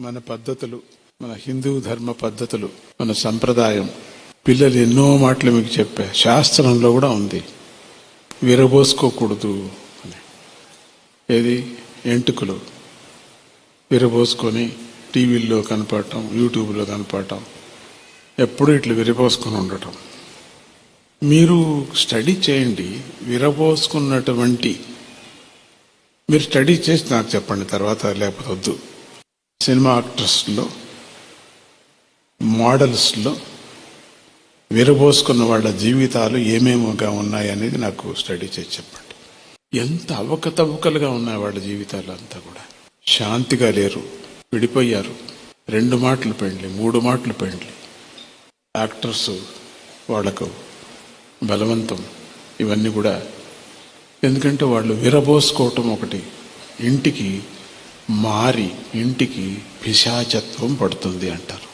మన పద్ధతులు మన హిందూ ధర్మ పద్ధతులు మన సంప్రదాయం. పిల్లలు ఎన్నో మాటలు మీకు చెప్పా. శాస్త్రంలో కూడా ఉంది. విరబోసుకోకూడదు అని. ఏది? ఎంటుకలు. విరబోసుకొని టీవీల్లో కనపడటం యూట్యూబ్లో కనపడటం. ఎప్పుడూ ఇట్లా విరబోసుకొని ఉండటం. మీరు స్టడీ చేయండి. విరబోసుకున్నటువంటి మీరు స్టడీ చేసి నాకు చెప్పండి తర్వాత లేకపోతే వద్దు. సినిమా యాక్టర్స్లో మోడల్స్లో విరబోసుకున్న వాళ్ళ జీవితాలు ఏమేమిగా ఉన్నాయనేది నాకు స్టడీ చేసి చెప్పండి. ఎంత అవకతవకలుగా ఉన్నాయి వాళ్ళ జీవితాలు అంతా కూడా. శాంతిగా లేరు విడిపోయారు. రెండు మాటలు పెండ్లి మూడు మాటలు పెండ్లి. యాక్టర్స్ వాళ్ళకు బలవంతం. ఇవన్నీ కూడా ఎందుకంటే వాళ్ళు విరబోసుకోవటం ఒకటి. ఇంటికి మారి ఇంటికి పిశాచత్వం పడుతుంది అంటారు.